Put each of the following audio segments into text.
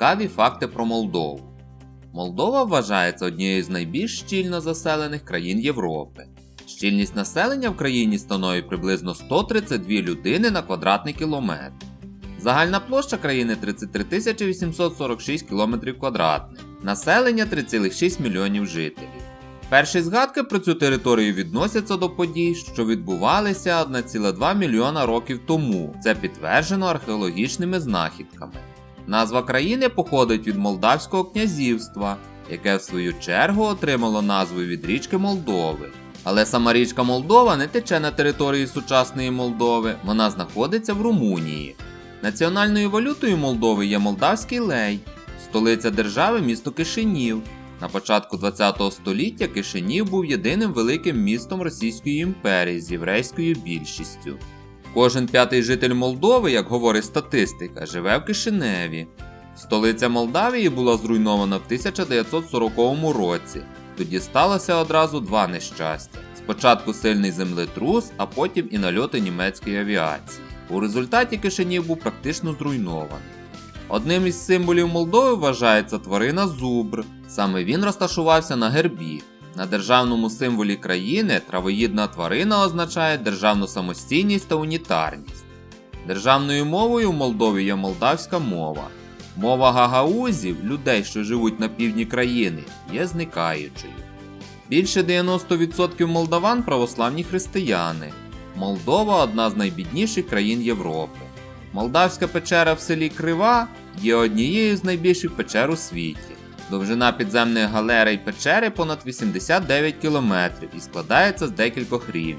Цікаві факти про Молдову. Молдова вважається однією з найбільш щільно заселених країн Європи. Щільність населення в країні становить приблизно 132 людини на квадратний кілометр. Загальна площа країни 33 846 км квадратних, населення 3,6 мільйонів жителів. Перші згадки про цю територію відносяться до подій, що відбувалися 1,2 мільйона років тому. Це підтверджено археологічними знахідками. Назва країни походить від Молдавського князівства, яке в свою чергу отримало назву від річки Молдови. Але сама річка Молдова не тече на території сучасної Молдови, вона знаходиться в Румунії. Національною валютою Молдови є молдавський лей, столиця держави місто Кишинів. На початку ХХ століття Кишинів був єдиним великим містом Російської імперії з єврейською більшістю. Кожен п'ятий житель Молдови, як говорить статистика, живе в Кишиневі. Столиця Молдавії була зруйнована в 1940 році. Тоді сталося одразу два нещастя: спочатку сильний землетрус, а потім і нальоти німецької авіації. У результаті Кишинів був практично зруйнований. Одним із символів Молдови вважається тварина зубр. Саме він розташувався на гербі. На державному символі країни травоїдна тварина означає державну самостійність та унітарність. Державною мовою в Молдові є молдавська мова. Мова гагаузів, людей, що живуть на півдні країни, є зникаючою. Більше 90% молдаван православні християни. Молдова одна з найбідніших країн Європи. Молдавська печера в селі Крива є однією з найбільших печер у світі. Довжина підземної галерей печери понад 89 км і складається з декількох рівнів.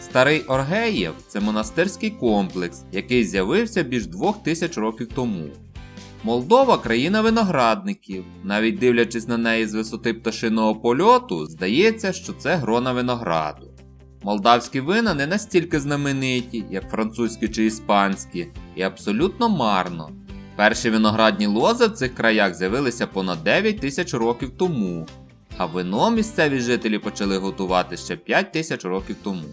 Старий Оргеєв це монастирський комплекс, який з'явився більш двох тисяч років тому. Молдова країна виноградників. Навіть дивлячись на неї з висоти пташиного польоту, здається, що це грона винограду. Молдавські вина не настільки знамениті, як французькі чи іспанські, і абсолютно марно. Перші виноградні лози в цих краях з'явилися понад 9 тисяч років тому, а вино місцеві жителі почали готувати ще 5 тисяч років тому.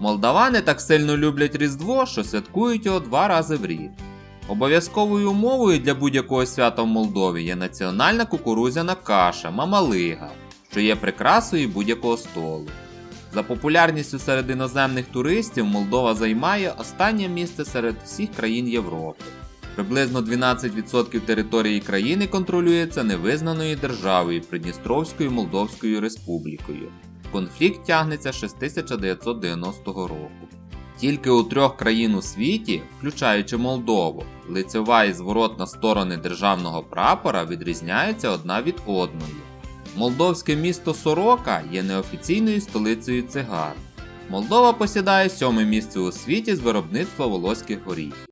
Молдавани так сильно люблять Різдво, що святкують його два рази в рік. Обов'язковою умовою для будь-якого свята в Молдові є національна кукурудзяна каша мамалига, що є прикрасою будь-якого столу. За популярністю серед іноземних туристів Молдова займає останнє місце серед всіх країн Європи. Приблизно 12% території країни контролюється невизнаною державою Придністровською Молдовською Республікою. Конфлікт тягнеться з 1990 року. Тільки у трьох країн у світі, включаючи Молдову, лицьова і зворотна сторони державного прапора відрізняються одна від одної. Молдовське місто Сорока є неофіційною столицею цигар. Молдова посідає сьоме місце у світі з виробництва волоських горіхів.